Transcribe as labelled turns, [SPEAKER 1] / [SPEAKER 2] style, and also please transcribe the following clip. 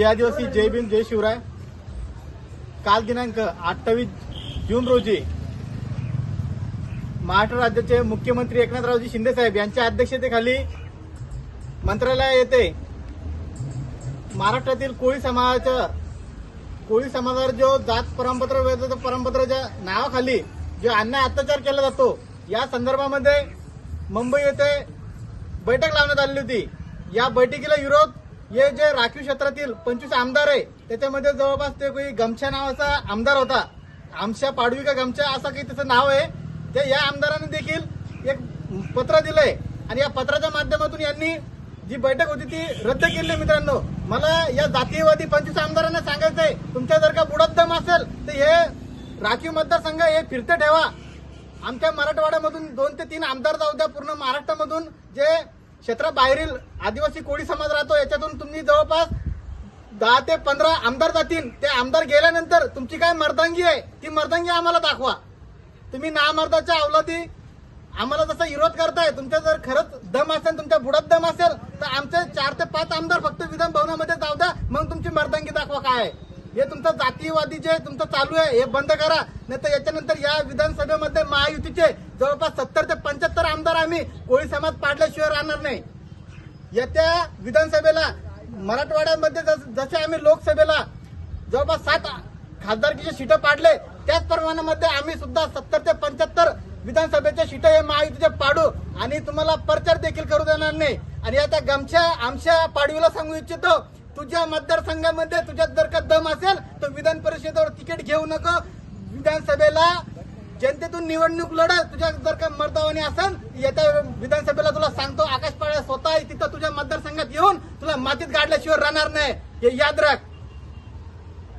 [SPEAKER 1] जय आदिवासी जय भीम जय शिवराय. काल दिनांक अठ्ठावीस जून रोजी महाराष्ट्र राज्याचे मुख्यमंत्री एकनाथरावजी शिंदे साहेब यांच्या अध्यक्षतेखाली मंत्रालय येथे महाराष्ट्रातील कोळी समाजाच्या कोळी समाजावर जो जात परमपत्र वेतन परमपत्राच्या नावाखाली जो अन्याय अत्याचार केला जातो या संदर्भामध्ये मुंबई येथे बैठक लावण्यात आली होती. या बैठकीला विरोध हे जे राखीव क्षेत्रातील पंचवीस आमदार आहे त्याच्यामध्ये जवळपास ते काही गमछा नावाचा आमदार होता. आमच्या पाडवी का गमछा असं काही त्याचं नाव आहे. ते या आमदाराने देखील एक पत्र दिलंय. आणि या पत्राच्या माध्यमातून यांनी जी बैठक होती ती रद्द केली आहे मित्रांनो. मला या जातीयवादी पंचवीस आमदारांना सांगायचंय तुमच्या जर का बुडात दम असेल तर हे राखीव मतदारसंघ हे फिरते ठेवा. आमच्या मराठवाड्यामधून दोन ते तीन आमदार जाऊ द्या पूर्ण महाराष्ट्रामधून जे क्षेत्राबाहेरील आदिवासी कोळी समाज राहतो याच्यातून तुम्ही जवळपास दहा ते पंधरा आमदार जातील. ते आमदार गेल्यानंतर तुमची काय मर्दांगी आहे ती मर्दांगी आम्हाला दाखवा. तुम्ही नामर्दाच्या अवलादी आम्हाला जसा विरोध करताय तुमच्या जर खरंच दम असेल तुमच्या बुडात दम असेल तर आमचे चार ते पाच आमदार फक्त विधान भवनामध्ये जाऊ द्या मग तुमची मर्दांगी दाखवा काय आहे. हे तुमचं जातीयवादी जे तुमचं चालू आहे हे बंद करा. नाही तर याच्यानंतर या विधानसभेमध्ये महायुतीचे जवळपास सत्तर ते पंच्याहत्तर आमदार आम्ही कोळी समाज पाडल्याशिवाय राहणार नाही. येत्या विधानसभेला मराठवाड्यामध्ये जस- जसे आम्ही लोकसभेला जवळपास सात खासदारकीचे सीटं पाडले त्याच प्रमाणामध्ये आम्ही सुद्धा सत्तर ते पंच्याहत्तर विधानसभेचे सीटं हे महायुतीचे पाडू आणि तुम्हाला प्रचार देखील करू देणार नाही. आणि आता गमच्या आमच्या पाडवीला सांगू इच्छितो तुझ्या मतदारसंघामध्ये तुझ्यात जर का दम असेल तर विधान परिषदेवर तिकीट घेऊ नको. विधानसभेला जनतेतून निवडणूक लढत तुझ्या जर का मर्दावानी असेल येत्या विधानसभेला तुला सांगतो आकाश पाळ्या स्वतः तिथं तुझ्या मतदारसंघात येऊन तुला मातीत गाडल्याशिवाय राहणार नाही. हे याद राख.